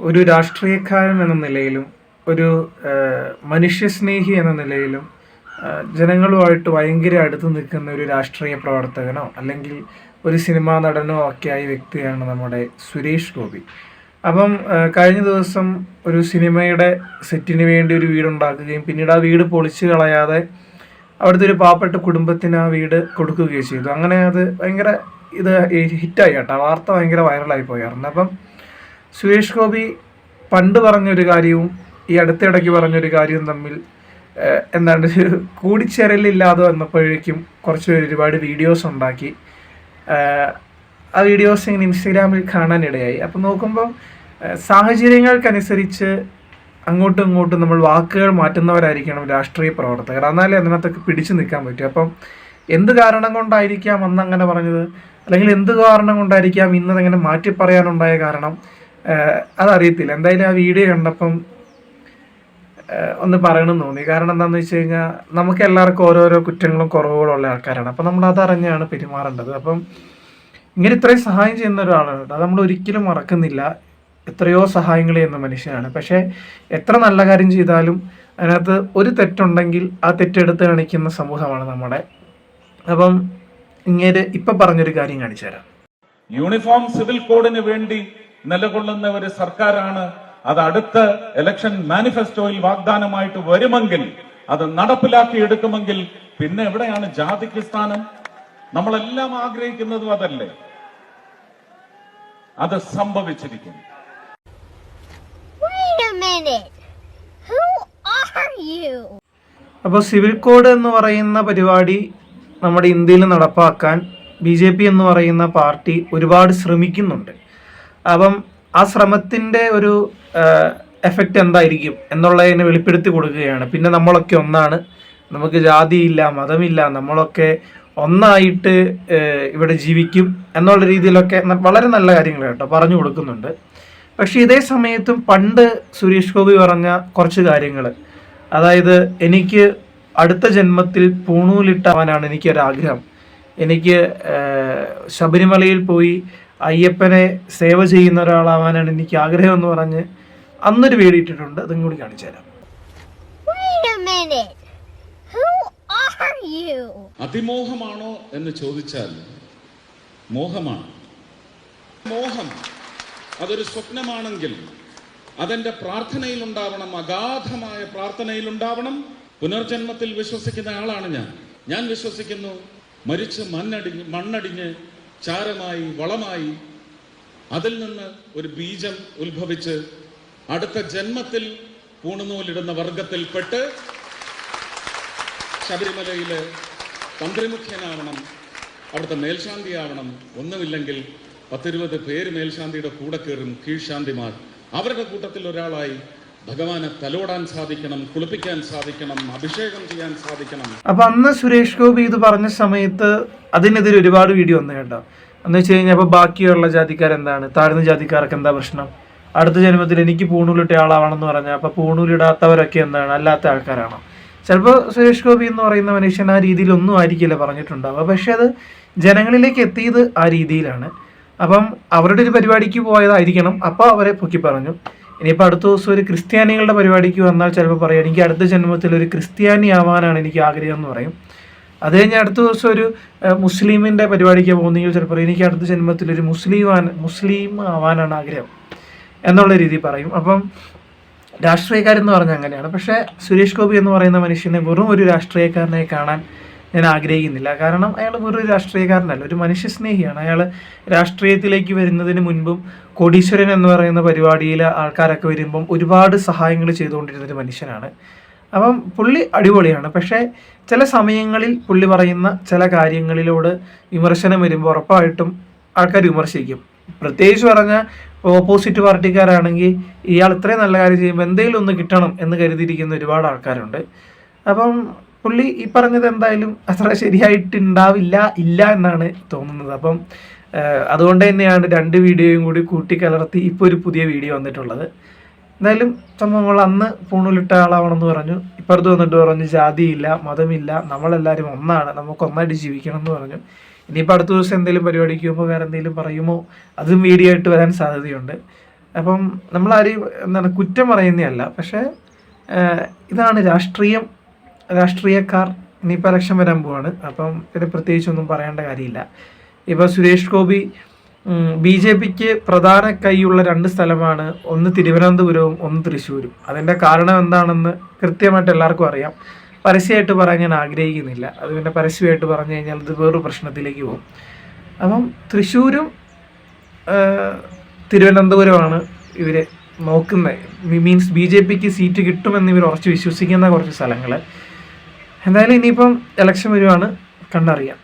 ഒരു രാഷ്ട്രീയക്കാരൻ എന്ന നിലയിലും ഒരു മനുഷ്യസ്നേഹി എന്ന നിലയിലും ജനങ്ങളുമായിട്ട് ഭയങ്കര അടുത്ത് നിൽക്കുന്ന ഒരു രാഷ്ട്രീയ പ്രവർത്തകനോ അല്ലെങ്കിൽ ഒരു സിനിമാ നടനോ ഒക്കെയായ വ്യക്തിയാണ് നമ്മുടെ സുരേഷ് ഗോപി. അപ്പം കഴിഞ്ഞ ദിവസം ഒരു സിനിമയുടെ സെറ്റിന് വേണ്ടി ഒരു വീടുണ്ടാക്കുകയും പിന്നീട് ആ വീട് പൊളിച്ചു കളയാതെ അവിടുത്തെ ഒരു പാവപ്പെട്ട കുടുംബത്തിന് ആ വീട് കൊടുക്കുകയും ചെയ്തു. അങ്ങനെ അത് ഭയങ്കര ഇത് ഹിറ്റായി കേട്ടോ. വാർത്ത ഭയങ്കര വൈറലായി പോയായിരുന്നു അപ്പം സുരേഷ് ഗോപി പണ്ട് പറഞ്ഞൊരു കാര്യവും ഈ അടുത്തിടയ്ക്ക് പറഞ്ഞൊരു കാര്യവും തമ്മിൽ എന്താണ് കൂടിച്ചേരലില്ലാതെ വന്നപ്പോഴേക്കും കുറച്ച് പേര് ഒരുപാട് വീഡിയോസ് ഉണ്ടാക്കി. ആ വീഡിയോസ് ഇങ്ങനെ ഇൻസ്റ്റഗ്രാമിൽ കാണാനിടയായി അപ്പം നോക്കുമ്പം സാഹചര്യങ്ങൾക്കനുസരിച്ച് അങ്ങോട്ടും ഇങ്ങോട്ടും നമ്മൾ വാക്കുകൾ മാറ്റുന്നവരായിരിക്കണം രാഷ്ട്രീയ പ്രവർത്തകർ. എന്നാലേ അതിനകത്തൊക്കെ പിടിച്ചു നിൽക്കാൻ പറ്റും. അപ്പം എന്ത് കാരണം കൊണ്ടായിരിക്കാം അന്ന് അങ്ങനെ പറഞ്ഞത്? അല്ലെങ്കിൽ എന്ത് കാരണം കൊണ്ടായിരിക്കാം ഇന്നതങ്ങനെ മാറ്റി പറയാനുണ്ടായ കാരണം? അതറിയത്തില്ല. എന്തായാലും ആ വീഡിയോ കണ്ടപ്പം ഒന്ന് പറയണമെന്ന് തോന്നി. കാരണം എന്താണെന്ന് വെച്ച് കഴിഞ്ഞാൽ നമുക്ക് എല്ലാവർക്കും ഓരോരോ കുറ്റങ്ങളും കുറവുകളും ഉള്ള ആൾക്കാരാണ്. അപ്പം നമ്മൾ അതറിഞ്ഞാണ് പെരുമാറേണ്ടത്. അപ്പം ഇങ്ങനെ ഇത്രയും സഹായം ചെയ്യുന്ന ഒരാളാണ് അത് നമ്മൾ ഒരിക്കലും മറക്കുന്നില്ല. എത്രയോ സഹായങ്ങൾ ചെയ്യുന്ന മനുഷ്യനാണ്. പക്ഷേ എത്ര നല്ല കാര്യം ചെയ്താലും അതിനകത്ത് ഒരു തെറ്റുണ്ടെങ്കിൽ ആ തെറ്റെടുത്ത് കാണിക്കുന്ന സമൂഹമാണ് നമ്മുടെ. അപ്പം ഇങ്ങനെ ഇപ്പം പറഞ്ഞൊരു കാര്യം കാണിച്ചു തരാം. യൂണിഫോം സിവിൽ കോഡിന് വേണ്ടി നിലകൊള്ളുന്ന ഒരു സർക്കാരാണ്. അത് അടുത്ത ഇലക്ഷൻ മാനിഫെസ്റ്റോയിൽ വാഗ്ദാനമായിട്ട് വരുമെങ്കിൽ അത് നടപ്പിലാക്കി എടുക്കുമെങ്കിൽ പിന്നെ എവിടെയാണ് ജാതിക്ക് സ്ഥാനം? നമ്മളെല്ലാം ആഗ്രഹിക്കുന്നതും അതല്ലേ? അത് സംഭവിച്ചിരിക്കും? അപ്പോൾ സിവിൽ കോഡ് എന്ന് പറയുന്ന പരിപാടി നമ്മുടെ ഇന്ത്യയിൽ നടപ്പാക്കാൻ ബി ജെ പി എന്ന് പറയുന്ന പാർട്ടി ഒരുപാട് ശ്രമിക്കുന്നുണ്ട്. അപ്പം ആ ശ്രമത്തിന്റെ ഒരു എഫക്റ്റ് എന്തായിരിക്കും എന്നുള്ളതിനെ വെളിപ്പെടുത്തി കൊടുക്കുകയാണ്. പിന്നെ നമ്മളൊക്കെ ഒന്നാണ്. നമുക്ക് ജാതിയില്ല മതമില്ല നമ്മളൊക്കെ ഒന്നായിട്ട് ഇവിടെ ജീവിക്കും എന്നുള്ള രീതിയിലൊക്കെ വളരെ നല്ല കാര്യങ്ങൾ കേട്ടോ പറഞ്ഞു കൊടുക്കുന്നുണ്ട്. പക്ഷേ ഇതേ സമയത്തും പണ്ട് സുരേഷ് ഗോപി പറഞ്ഞ കുറച്ച് കാര്യങ്ങൾ. അതായത് എനിക്ക് അടുത്ത ജന്മത്തിൽ പൂണൂലിട്ടാവാനാണ് എനിക്കൊരാഗ്രഹം. എനിക്ക് ശബരിമലയിൽ പോയി അയ്യപ്പനെ സേവ ചെയ്യുന്ന ഒരാളാവാനാണ് എനിക്ക് ആഗ്രഹം എന്ന് പറഞ്ഞ് അന്നൊരു വീഡിയോ ഇട്ടിട്ടുണ്ട് അതും കൂടി കാണിച്ചു തരാം. Wait a minute. Who are you? അതിമോഹമാണോ എന്ന് ചോദിച്ചാൽ മോഹമാണ്. മോഹം അതൊരു സ്വപ്നമാണെങ്കിൽ അതെന്റെ പ്രാർത്ഥനയിൽ ഉണ്ടാവണം അഗാധമായ പ്രാർത്ഥനയിൽ ഉണ്ടാവണം പുനർജന്മത്തിൽ വിശ്വസിക്കുന്ന ആളാണ് ഞാൻ. ഞാൻ വിശ്വസിക്കുന്നു. മരിച്ച് മണ്ണടിഞ്ഞ് മണ്ണടിഞ്ഞ് ചാരമായി വളമായി അതിൽ നിന്ന് ഒരു ബീജം ഉത്ഭവിച്ച് അടുത്ത ജന്മത്തിൽ പൂണുനൂലിടുന്ന വർഗത്തിൽപ്പെട്ട് ശബരിമലയിൽ തന്ത്രിമുഖ്യനാവണം അവിടുത്തെ മേൽശാന്തിയാവണം. ഒന്നുമില്ലെങ്കിൽ പത്തിരുപത് പേര് മേൽശാന്തിയുടെ കൂടെ കയറും കീഴ്ശാന്തിമാർ അവരുടെ കൂട്ടത്തിൽ ഒരാളായി ഭഗവാനെ തലോടാൻ സാധിക്കണം കുളിപ്പിക്കാൻ സാധിക്കണം അഭിഷേകം ചെയ്യാൻ സാധിക്കണം. അപ്പൊ അന്ന് സുരേഷ് ഗോപി ഇത് പറഞ്ഞ സമയത്ത് അതിനെതിരെ ഒരുപാട് വീഡിയോ വന്നു കേട്ടോ. എന്ന് വെച്ച് കഴിഞ്ഞാൽ അപ്പൊ ബാക്കിയുള്ള ജാതിക്കാരെന്താണ്? താഴ്ന്ന ജാതിക്കാർക്ക് എന്താ പ്രശ്നം? അടുത്ത ജന്മത്തിൽ എനിക്ക് പൂണൂലിട്ട ആളാവണമെന്ന് പറഞ്ഞാൽ അപ്പൊ പൂണൂലിടാത്തവരൊക്കെ എന്താണ്? അല്ലാത്ത ആൾക്കാരാണോ. ചിലപ്പോൾ സുരേഷ് ഗോപി എന്ന് പറയുന്ന മനുഷ്യൻ ആ രീതിയിലൊന്നും ആയിരിക്കില്ല പറഞ്ഞിട്ടുണ്ടാവുക. പക്ഷെ അത് ജനങ്ങളിലേക്ക് എത്തിയത് ആ രീതിയിലാണ്. അപ്പം അവരുടെ ഒരു പരിപാടിക്ക് പോയതായിരിക്കണം. അപ്പോൾ അവരെ പൊക്കി പറഞ്ഞു. ഇനിയിപ്പോൾ അടുത്ത ദിവസം ഒരു ക്രിസ്ത്യാനികളുടെ പരിപാടിക്ക് വന്നാൽ ചിലപ്പോൾ പറയാം എനിക്ക് അടുത്ത ജന്മത്തിൽ ഒരു ക്രിസ്ത്യാനി ആവാനാണ് എനിക്ക് ആഗ്രഹം എന്ന് പറയും. അത് കഴിഞ്ഞ് അടുത്ത ദിവസം ഒരു മുസ്ലിമിന്റെ പരിപാടിക്ക് പോകുന്നെങ്കിൽ ചിലപ്പോൾ എനിക്ക് അടുത്ത ജന്മത്തിൽ ഒരു മുസ്ലിം മുസ്ലിം ആവാനാണ് ആഗ്രഹം എന്നുള്ള രീതി പറയും. അപ്പം രാഷ്ട്രീയക്കാരെന്ന് പറഞ്ഞാൽ അങ്ങനെയാണ്. പക്ഷേ സുരേഷ് ഗോപി എന്ന് പറയുന്ന മനുഷ്യനെ വെറും ഒരു രാഷ്ട്രീയക്കാരനെ കാണാൻ ഞാൻ ആഗ്രഹിക്കുന്നില്ല. കാരണം അയാൾ വെറൊരു രാഷ്ട്രീയക്കാരനല്ല ഒരു മനുഷ്യസ്നേഹിയാണ്. അയാൾ രാഷ്ട്രീയത്തിലേക്ക് വരുന്നതിന് മുൻപും കോടീശ്വരൻ എന്ന് പറയുന്ന പരിപാടിയിൽ ആൾക്കാരൊക്കെ വരുമ്പം ഒരുപാട് സഹായങ്ങൾ ചെയ്തുകൊണ്ടിരുന്ന ഒരു മനുഷ്യനാണ്. അപ്പം പുള്ളി അടിപൊളിയാണ്. പക്ഷേ ചില സമയങ്ങളിൽ പുള്ളി പറയുന്ന ചില കാര്യങ്ങളിലോട് വിമർശനം വരുമ്പോൾ ഉറപ്പായിട്ടും ആൾക്കാർ വിമർശിക്കും. പ്രത്യേകിച്ച് പറഞ്ഞാൽ ഓപ്പോസിറ്റ് പാർട്ടിക്കാരാണെങ്കിൽ ഇയാൾ ഇത്രയും നല്ല കാര്യം ചെയ്യുമ്പോൾ എന്തെങ്കിലും ഒന്ന് കിട്ടണം എന്ന് കരുതിയിരിക്കുന്ന ഒരുപാട് ആൾക്കാരുണ്ട്. അപ്പം പുള്ളി ഈ പറഞ്ഞത് എന്തായാലും അത്ര ശരിയായിട്ടുണ്ടാവില്ല ഇല്ല എന്നാണ് തോന്നുന്നത്. അപ്പം അതുകൊണ്ട് തന്നെയാണ് രണ്ട് വീഡിയോയും കൂടി കൂട്ടിക്കലർത്തി ഇപ്പോൾ ഒരു പുതിയ വീഡിയോ വന്നിട്ടുള്ളത്. എന്തായാലും സംഭവങ്ങൾ അന്ന് പൂണൂലിട്ട ആളാവണമെന്ന് പറഞ്ഞു. ഇപ്പുറത്ത് വന്നിട്ട് പറഞ്ഞു ജാതിയില്ല മതമില്ല നമ്മളെല്ലാവരും ഒന്നാണ് നമുക്ക് ഒന്നായിട്ട് ജീവിക്കണം എന്ന് പറഞ്ഞു. ഇനിയിപ്പോൾ അടുത്ത ദിവസം എന്തെങ്കിലും പരിപാടിക്ക് പോകുമ്പോൾ വേറെ എന്തെങ്കിലും പറയുമോ? അതും വീഡിയോ ആയിട്ട് വരാൻ സാധ്യതയുണ്ട്. അപ്പം നമ്മളാരെയും എന്താണ് കുറ്റം പറയുന്നതല്ല. പക്ഷേ ഇതാണ് രാഷ്ട്രീയം. രാഷ്ട്രീയക്കാർ ഇനിയിപ്പോൾ ഇലക്ഷൻ വരാൻ പോവാണ്. അപ്പം പിന്നെ പ്രത്യേകിച്ചൊന്നും പറയേണ്ട കാര്യമില്ല. ഇപ്പോൾ സുരേഷ് ഗോപി ബി ജെ പിക്ക് പ്രധാന കൈയുള്ള രണ്ട് സ്ഥലമാണ് ഒന്ന് തിരുവനന്തപുരവും ഒന്ന് തൃശ്ശൂരും. അതിന്റെ കാരണം എന്താണെന്ന് കൃത്യമായിട്ട് എല്ലാവർക്കും അറിയാം. പരസ്യമായിട്ട് പറയാൻ ഞാൻ ആഗ്രഹിക്കുന്നില്ല. അത് പിന്നെ പരസ്യമായിട്ട് പറഞ്ഞു കഴിഞ്ഞാൽ ഇത് വേറൊരു പ്രശ്നത്തിലേക്ക് പോകും. അപ്പം തൃശ്ശൂരും തിരുവനന്തപുരമാണ് ഇവർ നോക്കുന്നത്. മീൻസ് ബി ജെ പിക്ക് സീറ്റ് കിട്ടുമെന്ന് ഇവർ ഉറച്ച് വിശ്വസിക്കുന്ന കുറച്ച് സ്ഥലങ്ങൾ എന്തായാലും ഇനിയിപ്പം ഇലക്ഷൻ വരുവാണ് കണ്ടറിയാം.